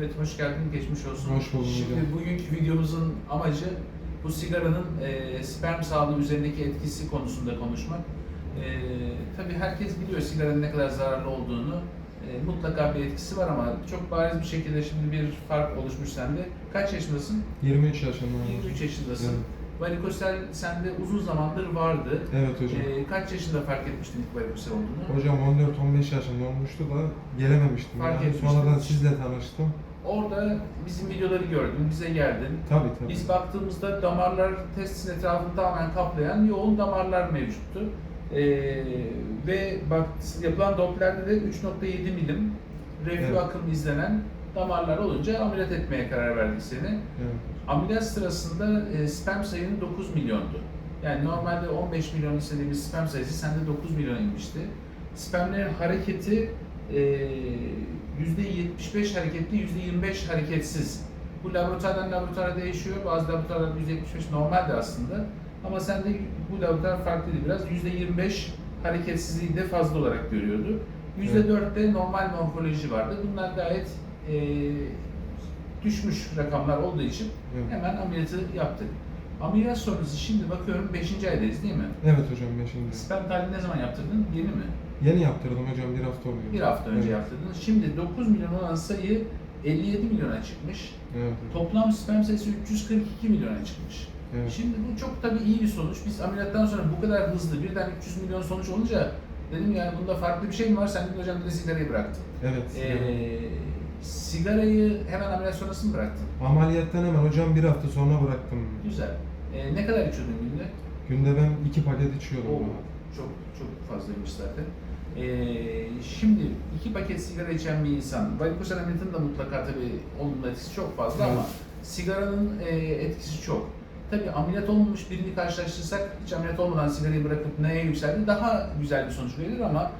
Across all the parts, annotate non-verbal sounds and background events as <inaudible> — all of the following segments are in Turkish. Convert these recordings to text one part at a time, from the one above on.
Evet, hoş geldin, geçmiş olsun. Hoş buldum Şimdi hocam. bugünkü videomuzun amacı bu sigaranın e, sperm sağlığı üzerindeki etkisi konusunda konuşmak. E, tabii herkes biliyor sigaranın ne kadar zararlı olduğunu. E, mutlaka bir etkisi var ama çok bariz bir şekilde şimdi bir fark oluşmuş sende. Kaç yaşındasın? 23 yaşındayım. 23 yaşındasın. Evet. Varikosel sende uzun zamandır vardı. Evet hocam. E, kaç yaşında fark etmiştin ilk varikosel olduğunu? Hocam 14-15 yaşında olmuştu da gelememiştim. Fark yani. etmiştim. Sonradan sizle tanıştım. Orada bizim videoları gördün, bize geldin. Tabii tabii. Biz baktığımızda damarlar testin etrafını tamamen kaplayan yoğun damarlar mevcuttu. Ee, ve bak yapılan Doppler'de de 3.7 milim reflü Evet. akım izlenen damarlar olunca ameliyat etmeye karar verdik seni. Evet. Ameliyat sırasında e, sperm sayının 9 milyondu. Yani normalde 15 milyon istediğimiz sperm sayısı sende 9 milyon inmişti. Spermlerin hareketi %75 hareketli, %25 hareketsiz. Bu laboratuvardan laboratuvara değişiyor. Bazı laboratuvarlar %75 normaldi aslında. Ama sende bu laboratuvar farklıydı biraz. %25 hareketsizliği de fazla olarak görüyordu. %4'te normal morfoloji vardı. Bunlar gayet e, düşmüş rakamlar olduğu için Evet. hemen ameliyatı yaptık. Ameliyat sonrası şimdi bakıyorum 5. aydayız değil mi? Evet hocam 5. Sperm tahlili ne zaman yaptırdın? Yeni mi? Yeni yaptırdım hocam bir hafta oluyor. Bir hafta önce evet. yaptırdın. Şimdi 9 milyon olan sayı 57 milyona çıkmış. Evet. Toplam sperm sayısı 342 milyona çıkmış. Evet. Şimdi bu çok tabii iyi bir sonuç. Biz ameliyattan sonra bu kadar hızlı birden 300 milyon sonuç olunca dedim yani bunda farklı bir şey mi var? Sen de hocam dedi sigarayı bıraktın. Evet. Ee, sigarayı hemen ameliyat sonrası mı bıraktın? Ameliyattan hemen hocam bir hafta sonra bıraktım. Güzel. Ee, ne kadar içiyordun günde? Günde ben iki paket içiyordum. Oo, çok çok fazlaymış zaten. Ee, şimdi iki paket sigara içen bir insan, varikosel ameliyatın da mutlaka tabii olumlu etkisi çok fazla ama sigaranın e, etkisi çok. Tabii ameliyat olmamış birini karşılaştırsak hiç ameliyat olmadan sigarayı bırakıp neye yükseldi daha güzel bir sonuç verir ama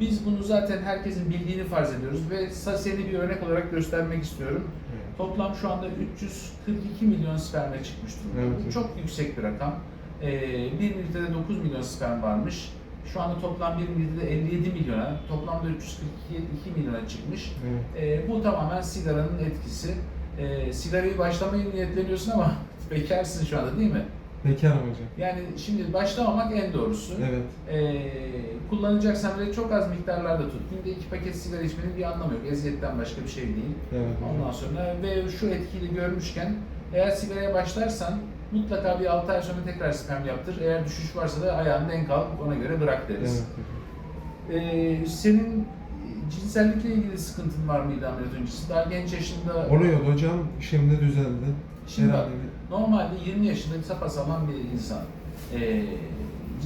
biz bunu zaten herkesin bildiğini farz ediyoruz ve seni bir örnek olarak göstermek istiyorum. Evet. Toplam şu anda 342 milyon sperme çıkmış durumda. Evet, Bu çok yüksek bir rakam. Ee, bir mililitrede 9 milyon sperm varmış. Şu anda toplam bir mililitrede 57 milyona, toplamda 342 milyona çıkmış. Evet. Ee, bu tamamen sigaranın etkisi. Ee, sigarayı başlamayı niyetleniyorsun ama <laughs> bekarsın şu anda değil mi? Bekarım hocam. Yani şimdi başlamamak en doğrusu. Evet. Ee, kullanacaksan bile çok az miktarlarda tut. Günde iki paket sigara içmenin bir anlamı yok. Eziyetten başka bir şey değil. Evet Ondan sonra ve şu etkiyi görmüşken eğer sigaraya başlarsan mutlaka bir 6 ay sonra tekrar sperm yaptır. Eğer düşüş varsa da ayağını denk al, ona göre bırak Evet. deriz. hocam. Ee, senin cinsellikle ilgili sıkıntın var mıydı ameliyat öncesi? Daha genç yaşında... Oluyordu hocam. Şimdi düzeldi. Şimdi bak, normalde 20 yaşında sapasağlam bir insan. Ee,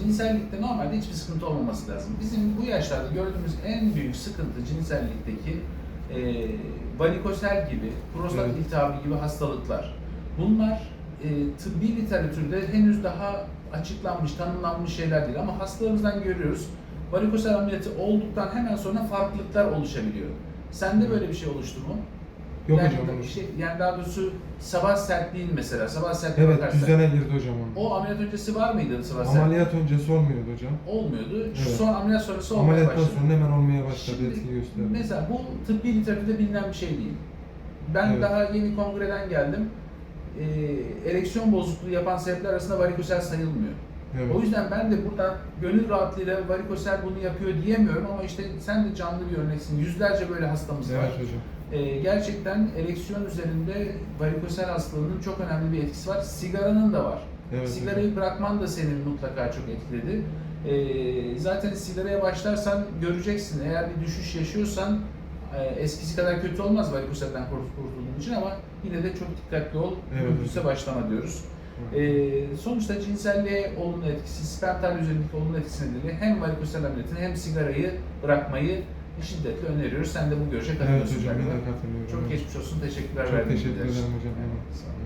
cinsellikte normalde hiçbir sıkıntı olmaması lazım. Bizim bu yaşlarda gördüğümüz en büyük sıkıntı cinsellikteki e, varikosel gibi, prostat Evet. iltihabı gibi hastalıklar. Bunlar e, tıbbi literatürde henüz daha açıklanmış, tanımlanmış şeyler değil ama hastalarımızdan görüyoruz. Varikosel ameliyatı olduktan hemen sonra farklılıklar oluşabiliyor. Sende böyle bir şey oluştu mu? Yok yani, hocam. Şey, yani daha doğrusu sabah sertliğin mesela, sabah sertliğine Evet bakarsak. düzene girdi hocam onun. O ameliyat öncesi var mıydı sabah sertliği? Ameliyat öncesi olmuyordu hocam. Olmuyordu. Evet. son ameliyat sonrası olmaya Ameliyattan başladı. sonra hemen olmaya başladı Şimdi etki gösterdi. Mesela bu tıbbi literatürde bilinen bir şey değil. Ben Evet. daha yeni kongreden geldim. Ee, ereksiyon bozukluğu yapan sebepler arasında varikosel sayılmıyor. Evet. O yüzden ben de buradan gönül rahatlığıyla varikosel bunu yapıyor diyemiyorum ama işte sen de canlı bir örneksin. Yüzlerce böyle hastamız var. Evet hocam. Ee, gerçekten ereksiyon üzerinde varikosel hastalığının çok önemli bir etkisi var. Sigaranın da var. Evet Sigarayı bırakman da senin mutlaka çok etkiledi. Ee, zaten sigaraya başlarsan göreceksin. Eğer bir düşüş yaşıyorsan e, eskisi kadar kötü olmaz varikoselden kurt- kurtulduğun için ama yine de çok dikkatli ol. Evet. Mümkünse başlama diyoruz. Ee, sonuçta cinselliğe olumlu etkisi, sperm tahlili üzerindeki olumlu etkisi nedeniyle hem varikosel ameliyatını hem sigarayı bırakmayı şiddetle öneriyoruz. Sen de bu görüşe Evet katılıyorsun. hocam ben de katılıyorum. Çok Evet. geçmiş olsun. Teşekkürler Çok teşekkür ederim hocam. Evet, sağ olun.